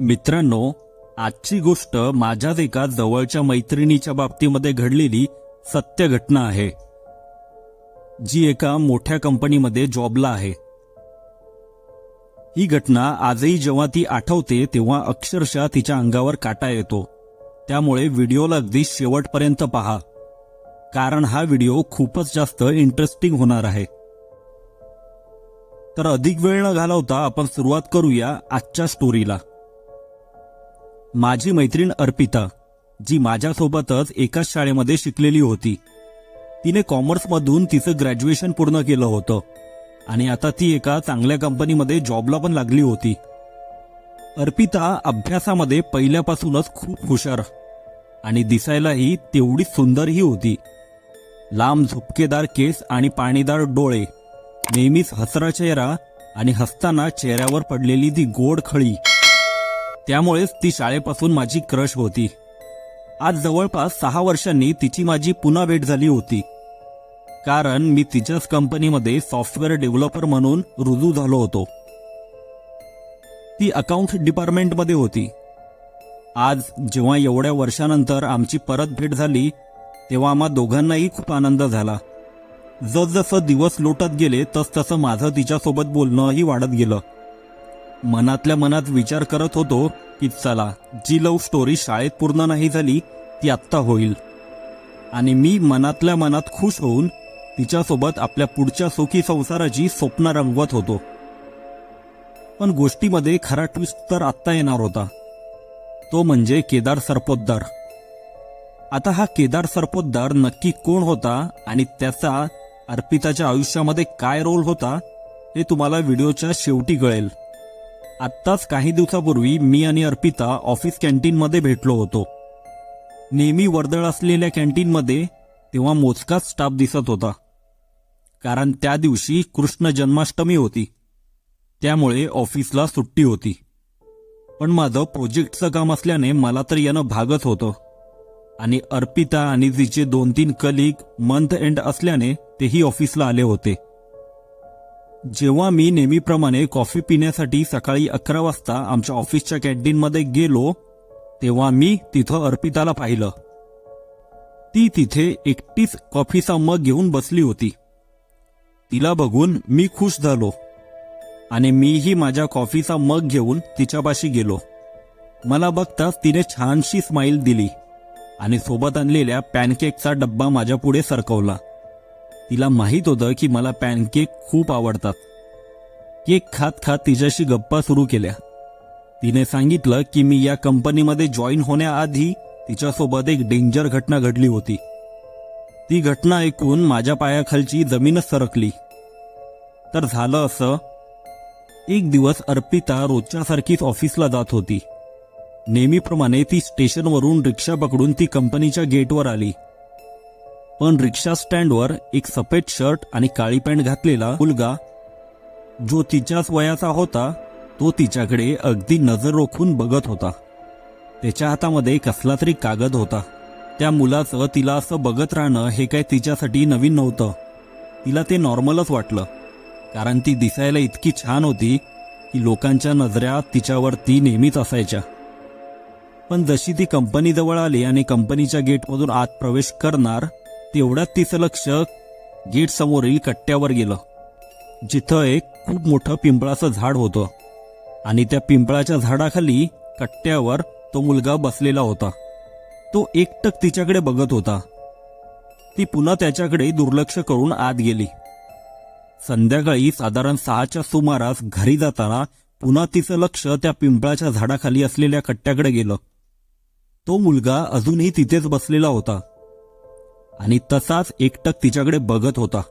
मित्रांनो आजची गोष्ट माझ्याच एका जवळच्या मैत्रिणीच्या बाबतीमध्ये घडलेली सत्य घटना आहे. जी एका मोठ्या कंपनीमध्ये जॉबला आहे. ही घटना आजही जेव्हा ती आठवते तेव्हा अक्षरशः तिच्या अंगावर काटा येतो. त्यामुळे व्हिडिओला अगदी शेवटपर्यंत पहा. कारण हा व्हिडिओ खूपच जास्त इंटरेस्टिंग होणार आहे. तर अधिक वेळ न घालवता आपण सुरुवात करूया आजच्या स्टोरीला. माझी मैत्रीण अर्पिता जी माझ्यासोबतच एकाच शाळेमध्ये शिकलेली होती. तिने कॉमर्समधून तिचं ग्रॅज्युएशन पूर्ण केलं होतं आणि आता ती एका चांगल्या कंपनीमध्ये जॉबला पण लागली होती. अर्पिता अभ्यासामध्ये पहिल्यापासूनच खूप हुशार आणि दिसायलाही तेवढीच सुंदरही होती. लांब झुपकेदार केस आणि पाणीदार डोळे नेहमीच हसरा चेहरा आणि हसताना चेहऱ्यावर पडलेली ती गोड खळी त्यामुळेच ती शाळेपासून माझी क्रश होती. आज जवळपास सहा वर्षांनी तिची माझी पुन्हा भेट झाली होती. कारण मी तिच्याच कंपनीमध्ये सॉफ्टवेअर डेव्हलपर म्हणून रुजू झालो होतो. ती अकाउंट डिपार्टमेंटमध्ये होती. आज जेव्हा एवढ्या वर्षानंतर आमची परत भेट झाली तेव्हा आम्हा दोघांनाही खूप आनंद झाला. जसजसं दिवस लोटत गेले तसतसं माझं तिच्यासोबत बोलणंही वाढत गेलं. मनातल्या मनात विचार करत होतो की चला जी लव्ह स्टोरी शाळेत पूर्ण नाही झाली ती आत्ता होईल. आणि मी मनातल्या मनात खुश होऊन तिच्यासोबत आपल्या पुढच्या सुखी संसाराची स्वप्न रंगवत होतो. पण गोष्टीमध्ये खरा ट्विस्ट तर आत्ता येणार होता. तो म्हणजे केदार सरपोतदार. आता हा केदार सरपोतदार नक्की कोण होता आणि त्याचा अर्पिताच्या आयुष्यामध्ये काय रोल होता हे तुम्हाला व्हिडिओच्या शेवटी कळेल. आत्ताच काही दिवसापूर्वी मी आणि अर्पिता ऑफिस कॅन्टीनमध्ये भेटलो होतो. नेहमी वर्दळ असलेल्या कॅन्टीनमध्ये तेव्हा मोजकाच स्टाफ दिसत होता. कारण त्या दिवशी कृष्ण जन्माष्टमी होती. त्यामुळे ऑफिसला सुट्टी होती. पण माझं प्रोजेक्टचं काम असल्याने मला तर येणं भागच होतं. आणि अर्पिता आणि तिचे दोन तीन कलिग मंथ एंड असल्याने तेही ऑफिसला आले होते. जेव्हा मी नेहमीप्रमाणे कॉफी पिण्यासाठी सकाळी अकरा वाजता आमच्या ऑफिसच्या कॅन्टीनमध्ये गेलो तेव्हा मी तिथं अर्पिताला पाहिलं. ती तिथे एकटीच कॉफीचा मग घेऊन बसली होती. तिला बघून मी खुश झालो आणि मीही माझ्या कॉफीचा मग घेऊन तिच्यापाशी गेलो. मला बघताच तिने छानशी स्माईल दिली आणि सोबत आणलेल्या पॅनकेकचा डब्बा माझ्या पुढे सरकवला. तिला माहीत होतं की मला पॅनकेक खूप आवडतात. केक खात खात तिच्याशी गप्पा सुरू केल्या. तिने सांगितलं की मी या कंपनीमध्ये जॉईन होण्याआधी तिच्यासोबत एक डेंजर घटना घडली होती. ती घटना ऐकून माझ्या पायाखालची जमीनच सरकली. तर झालं असं. एक दिवस अर्पिता रोजच्यासारखीच ऑफिसला जात होती. नेहमीप्रमाणे ती स्टेशनवरून रिक्षा पकडून ती कंपनीच्या गेटवर आली. पण रिक्षा स्टँडवर एक सफेद शर्ट आणि काळी पॅन्ट घातलेला मुलगा जो तिच्याच वयाचा होता तो तिच्याकडे अगदी नजर रोखून बघत होता. त्याच्या हातामध्ये कसला तरी कागद होता. त्या मुलाचं तिला असं बघत राहणं हे काय तिच्यासाठी नवीन नव्हतं. तिला ते नॉर्मलच वाटलं. कारण ती दिसायला इतकी छान होती की लोकांच्या नजऱ्या तिच्यावरती नेहमीच असायच्या. पण जशी ती कंपनीजवळ आली आणि कंपनीच्या गेटमधून आत प्रवेश करणार तेवढ्यात तिचं लक्ष गेट समोरील कट्ट्यावर गेलं जिथं एक खूप मोठं पिंपळाचं झाड होतं. आणि त्या पिंपळाच्या झाडाखाली कट्ट्यावर तो मुलगा बसलेला होता. तो एकटक तिच्याकडे बघत होता. ती पुन्हा त्याच्याकडे दुर्लक्ष करून आत गेली. संध्याकाळी साधारण सहाच्या सुमारास घरी जाताना पुन्हा तिचं लक्ष त्या पिंपळाच्या झाडाखाली असलेल्या कट्ट्याकडे गेलं. तो मुलगा अजूनही तिथेच बसलेला होता. आणि तसाच एकटक तिच्याकडे बघत होता.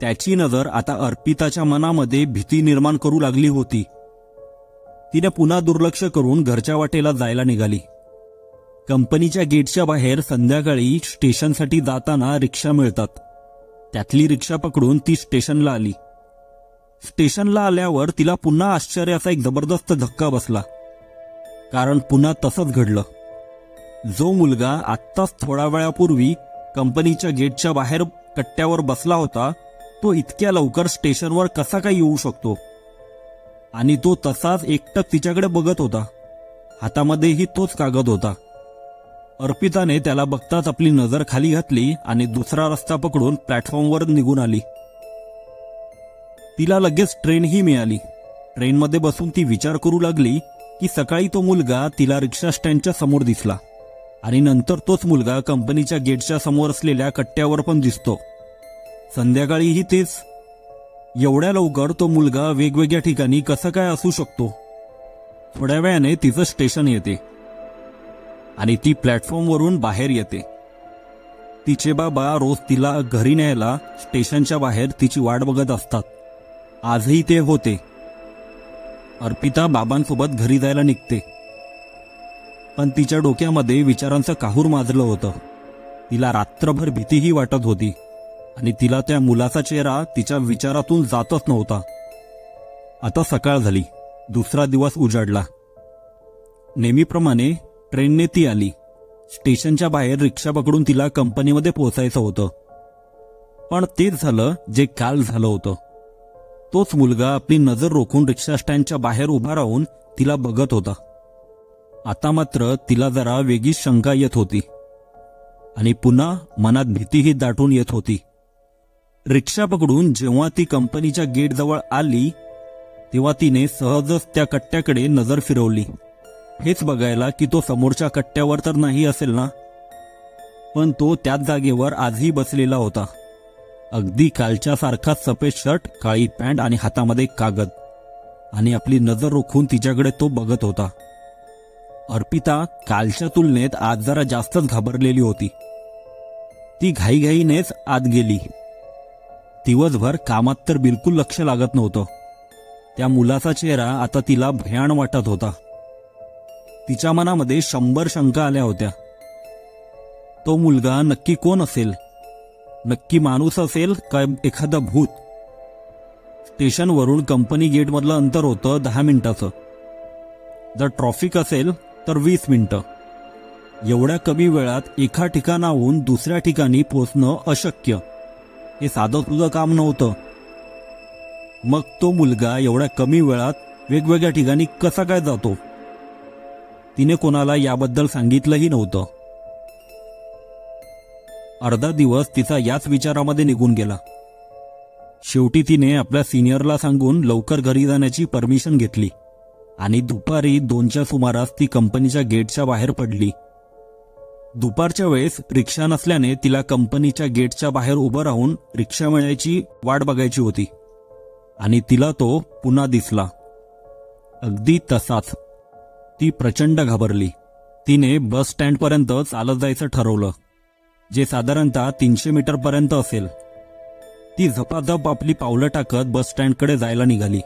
त्याची नजर आता अर्पिताच्या मनामध्ये भीती निर्माण करू लागली होती. तिने पुन्हा दुर्लक्ष करून घरच्या वाटेला जायला निघाली. कंपनीच्या गेटच्या बाहेर संध्याकाळी स्टेशनसाठी जाताना रिक्षा मिळतात. त्यातली रिक्षा पकडून ती स्टेशनला आली. स्टेशनला आल्यावर तिला पुन्हा आश्चर्याचा एक जबरदस्त धक्का बसला. कारण पुन्हा तसंच घडलं. जो मुलगा आत्ताच थोड्या वेळापूर्वी कंपनीच्या गेटच्या बाहेर कट्ट्यावर बसला होता तो इतक्या लवकर स्टेशनवर कसा काय येऊ शकतो? आणि तो तसाच एकटक तिच्याकडे बघत होता. हातामध्येही तोच कागद होता. अर्पिताने त्याला बघताच आपली नजर खाली घातली आणि दुसरा रस्ता पकडून प्लॅटफॉर्मवर निघून आली. तिला लगेच ट्रेनही मिळाली. ट्रेनमध्ये बसून ती विचार करू लागली की सकाळी तो मुलगा तिला रिक्षा स्टँडच्या समोर दिसला. आणि नंतर तोच मुलगा कंपनीच्या गेटच्या समोर असलेल्या कट्ट्यावर पण दिसतो. संध्याकाळीही तेच. एवढ्या लवकर तो मुलगा वेगवेगळ्या ठिकाणी कसं काय असू शकतो? थोड्या वेळाने तिचं स्टेशन येते. आणि ती प्लॅटफॉर्मवरून बाहेर येते. तिचे बाबा रोज तिला घरी न्यायला स्टेशनच्या बाहेर तिची वाट बघत असतात. आजही ते होते. अर्पिता बाबांसोबत घरी जायला निघते. पण तिच्या डोक्यामध्ये विचारांचं काहूर माजलं होतं. तिला रात्रभर भीतीही वाटत होती आणि तिला त्या मुलाचा चेहरा तिच्या विचारातून जातच नव्हता. आता सकाळ झाली. दुसरा दिवस उजाडला. नेहमीप्रमाणे ट्रेनने ती आली. स्टेशनच्या बाहेर रिक्षा पकडून तिला कंपनीमध्ये पोहोचायचं होतं. पण तेच झालं जे काल झालं होतं. तोच मुलगा आपली नजर रोखून रिक्षा स्टँडच्या बाहेर उभा राहून तिला बघत होता. आता मात्र तिला जरा वेगळीच शंका येत होती. आणि पुन्हा मनात भीतीही दाटून येत होती. रिक्षा पकडून जेव्हा ती कंपनीच्या गेटजवळ आली तेव्हा तिने सहजच त्या कट्ट्याकडे नजर फिरवली. हेच बघायला की तो समोरच्या कट्ट्यावर तर नाही असेल ना? पण तो त्याच जागेवर आजही बसलेला होता. अगदी कालच्यासारखा सफेद शर्ट काळी पॅन्ट आणि हातामध्ये कागद. आणि आपली नजर रोखून तिच्याकडे तो बघत होता. अर्पिता कालच्या तुलनेत आज जरा जास्तच घाबरलेली होती. ती घाईघाईनेच आत गेली. दिवसभर कामात तर बिलकुल लक्ष लागत नव्हतं. त्या मुलाचा चेहरा आता तिला भयान वाटत होता. तिच्या मनामध्ये शंभर शंका आल्या होत्या. तो मुलगा नक्की कोण असेल? नक्की माणूस असेल का एखादा भूत? स्टेशनवरून कंपनी गेटमधलं अंतर होतं दहा मिनिटाचं. जर ट्रॉफिक असेल तर वीस मिनिटं. एवढ्या कमी वेळात एका ठिकाणाहून दुसऱ्या ठिकाणी पोचणं अशक्य. हे साधं तुझं काम नव्हतं. मग तो मुलगा एवढ्या कमी वेळात वेगवेगळ्या ठिकाणी कसा काय जातो? तिने कोणाला याबद्दल सांगितलंही नव्हतं. अर्धा दिवस तिचा याच विचारामध्ये निघून गेला. शेवटी तिने आपल्या सिनियरला सांगून लवकर घरी जाण्याची परमिशन घेतली. आणि दुपारी दोनच्या सुमारास ती कंपनीच्या गेटच्या बाहेर पडली. दुपारच्या वेळेस रिक्षा नसल्याने तिला कंपनीच्या गेटच्या बाहेर उभं राहून रिक्षा मिळायची वाट बघायची होती. आणि तिला तो पुन्हा दिसला. अगदी तसाच. ती प्रचंड घाबरली. तिने बस स्टँडपर्यंत चालत जायचं ठरवलं जे साधारणतः तीनशे मीटरपर्यंत असेल. ती झपाझप आपली पावलं टाकत बस स्टँडकडे जायला निघाली.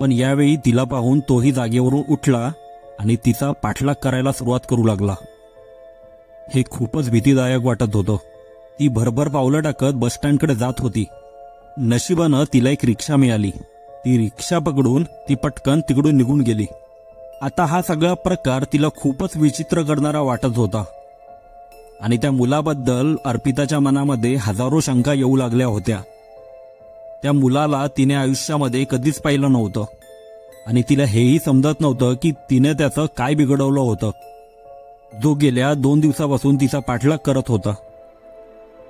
पण यावेळी तिला पाहून तोही जागेवरून उठला आणि तिचा पाठलाग करायला सुरुवात करू लागला. हे खूपच भीतीदायक वाटत होतं. ती भरभर पावलं टाकत बसस्टँडकडे जात होती. नशिबानं तिला एक रिक्षा मिळाली. ती रिक्षा पकडून ती पटकन तिकडून निघून गेली. आता हा सगळा प्रकार तिला खूपच विचित्र करणारा वाटत होता. आणि त्या मुलाबद्दल अर्पिताच्या मनामध्ये हजारो शंका येऊ लागल्या होत्या. त्या मुलाला तिने आयुष्यामध्ये कधीच पाहिलं नव्हतं. आणि तिला हेही समजत नव्हतं की तिने त्याचं काय बिघडवलं होतं. जो गेल्या दोन दिवसापासून तिचा पाठलाग करत होता.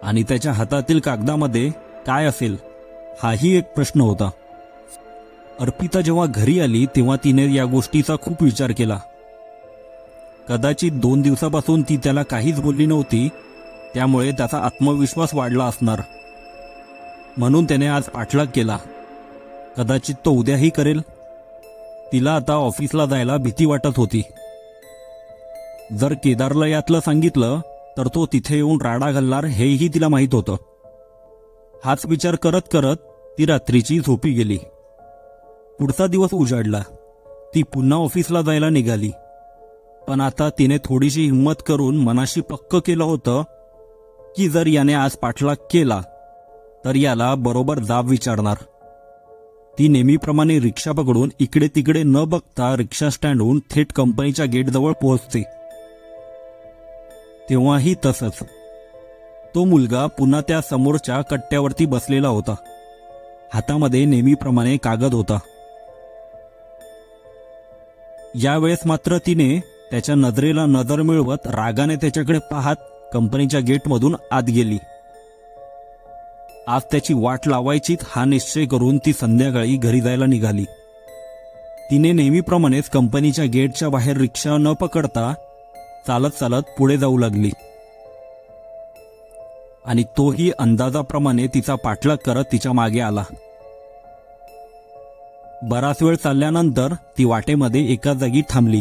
आणि त्याच्या हातातील कागदामध्ये काय असेल हाही एक प्रश्न होता. अर्पिता जेव्हा घरी आली तेव्हा तिने या गोष्टीचा खूप विचार केला. कदाचित दोन दिवसापासून ती त्याला काहीच बोलली नव्हती त्यामुळे त्याचा आत्मविश्वास वाढला असणार. म्हणून त्याने आज पाठलाग केला. कदाचित तो उद्याही करेल. तिला आता ऑफिसला जायला भीती वाटत होती. जर केदारला यातलं सांगितलं तर तो तिथे येऊन राडा घालणार हेही तिला माहीत होतं. हाच विचार करत करत ती रात्रीची झोपी गेली. पुढचा दिवस उजाडला. ती पुन्हा ऑफिसला जायला निघाली. पण आता तिने थोडीशी हिंमत करून मनाशी पक्क केलं होतं की जर याने आज पाठलाग केला तर याला बरोबर जाब विचारणार. ती नेहमीप्रमाणे रिक्षा पकडून इकडे तिकडे न बघता रिक्षा स्टँडहून थेट कंपनीच्या गेटजवळ पोहोचते. तेव्हाही तसंच. तो मुलगा पुन्हा त्या समोरच्या कट्ट्यावरती बसलेला होता. हातामध्ये नेहमीप्रमाणे कागद होता. यावेळेस मात्र तिने त्याच्या नजरेला नजर मिळवत रागाने त्याच्याकडे पाहत कंपनीच्या गेटमधून आत गेली. आज त्याची वाट लावायचीच हा निश्चय करून ती संध्याकाळी घरी जायला निघाली. तिने नेहमीप्रमाणेच कंपनीच्या गेटच्या बाहेर रिक्षा न पकडता चालत चालत पुढे जाऊ लागली. आणि तोही अंदाजाप्रमाणे तिचा पाठलाग करत तिच्यामागे आला. बराच वेळ चालल्यानंतर ती वाटेमध्ये एका जागी थांबली.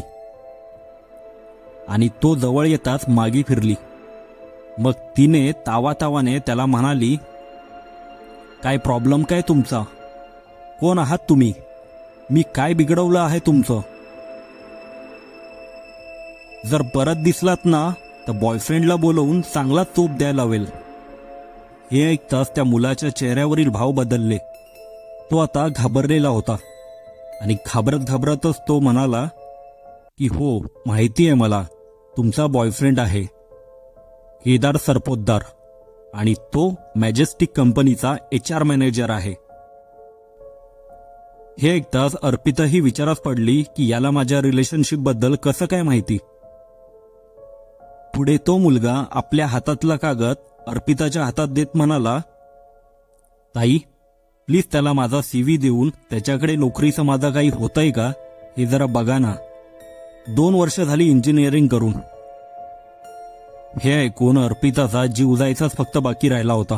आणि तो जवळ येताच मागे फिरली. मग तिने तावातावाने त्याला म्हणाली काय प्रॉब्लेम काय तुमचा? कोण आहात तुम्ही? मी काय बिघडवलं आहे तुमचं? जर परत दिसलात ना तर बॉयफ्रेंडला बोलवून चांगला चोप द्यायला लावेल हे ऐकताच त्या मुलाच्या चेहऱ्यावरील भाव बदलले. तो आता घाबरलेला होता. आणि घाबरत घाबरतच तो म्हणाला की हो माहिती आहे मला. तुमचा बॉयफ्रेंड आहे. केदार सरपोतदार. आणि तो मॅजेस्टिक कंपनीचा एच आर मॅनेजर आहे. हे ऐकताच अर्पिताही विचारात पडली की याला माझ्या रिलेशनशिपबद्दल कसं काय माहिती? पुढे तो मुलगा आपल्या हातातला कागद अर्पिताच्या हातात देत म्हणाला ताई प्लीज त्याला माझा सीव्ही देऊन त्याच्याकडे नोकरीचं माझा काही होतंय का? हे जरा बघा ना. दोन वर्ष झाली इंजिनिअरिंग करून. हे ऐकून अर्पिताचा जीव जायचाच फक्त बाकी राहिला होता.